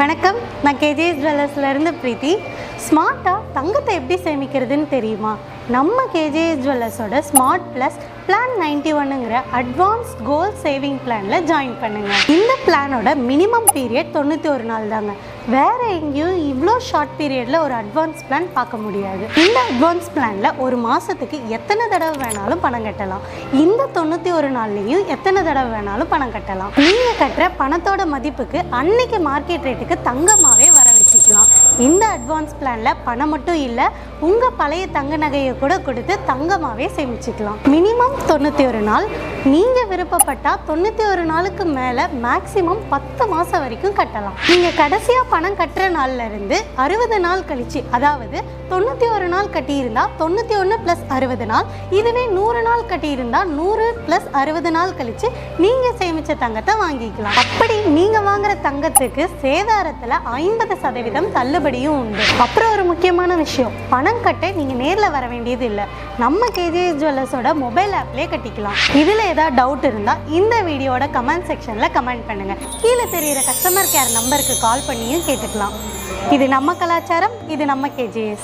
வணக்கம். நான் கேஜே ஜுவல்லர்ஸ்லேருந்து பிரீத்தி. ஸ்மார்ட்டாக தங்கத்தை எப்படி சேமிக்கிறதுன்னு தெரியுமா? நம்ம கேஜே ஜுவல்லர்ஸோட ஸ்மார்ட் ப்ளஸ் பிளான் நைன்டி ஒன்னுங்கிற அட்வான்ஸ் கோல் சேவிங் பிளானில் ஜாயின் பண்ணுங்கள் இந்த பிளானோட மினிமம் பீரியட் தொண்ணூற்றி ஒரு நாள் தாங்க வேற எங்கேயும் இவ்வளோ ஷார்ட் பீரியடில் ஒரு அட்வான்ஸ் பிளான் பார்க்க முடியாது. இந்த அட்வான்ஸ் பிளானில் ஒரு மாதத்துக்கு எத்தனை தடவை வேணாலும் பணம் கட்டலாம். இந்த தொண்ணூற்றி ஒரு நாள்லேயும் எத்தனை தடவை வேணாலும் பணம் கட்டலாம். நீங்கள் கட்டுற பணத்தோட மதிப்புக்கு அன்னைக்கு மார்க்கெட் ரேட்டுக்கு தங்கமாகவே வர வச்சுக்கலாம். இந்த அட்வான்ஸ் பிளானில் பணம் மட்டும் இல்லை உங்கள் பழைய தங்க நகையை கூட கொடுத்து தங்கமாகவே சேமிச்சுக்கலாம். மினிமம் தொண்ணூற்றி ஒரு நாள் நீங்கள் விருப்பப்பட்டால் தொண்ணூற்றி ஒரு நாளுக்கு மேலே மேக்ஸிமம் பத்து மாதம் வரைக்கும் கட்டலாம். நீங்கள் கடைசியாக பணம் கட்டுற நாள்ல இருந்து அறுபது நாள் கழிச்சு அதாவது தொண்ணூற்றி ஒரு நாள் கட்டியிருந்தா தொண்ணூற்றி ஒன்று ப்ளஸ் அறுபது நாள் இதுவே நூறு நாள் கட்டியிருந்தா நூறு ப்ளஸ் அறுபது நாள் கழிச்சு நீங்கள் சேமித்த தங்கத்தை வாங்கிக்கலாம். அப்படி நீங்கள் வாங்குற தங்கத்துக்கு சேதாரத்தில் ஐம்பது சதவீதம் தள்ளுபடியும் உண்டு. அப்புறம் ஒரு முக்கியமான விஷயம் பணம் கட்ட நீங்கள் நேரில் வர வேண்டியது இல்லை. நம்ம கேஜிஎஸ் ஜுவல்லர்ஸோட மொபைல் ஆப்லேயே கட்டிக்கலாம். இதில் ஏதாவது டவுட் இருந்தால் இந்த வீடியோட கமெண்ட் செக்ஷனில் கமெண்ட் பண்ணுங்கள் கீழே தெரிகிற கஸ்டமர் கேர் நம்பருக்கு கால் பண்ணியும் கேட்டுக்கலாம். இது நம்ம கலாச்சாரம் இது நம்ம கேஜிஎஸ்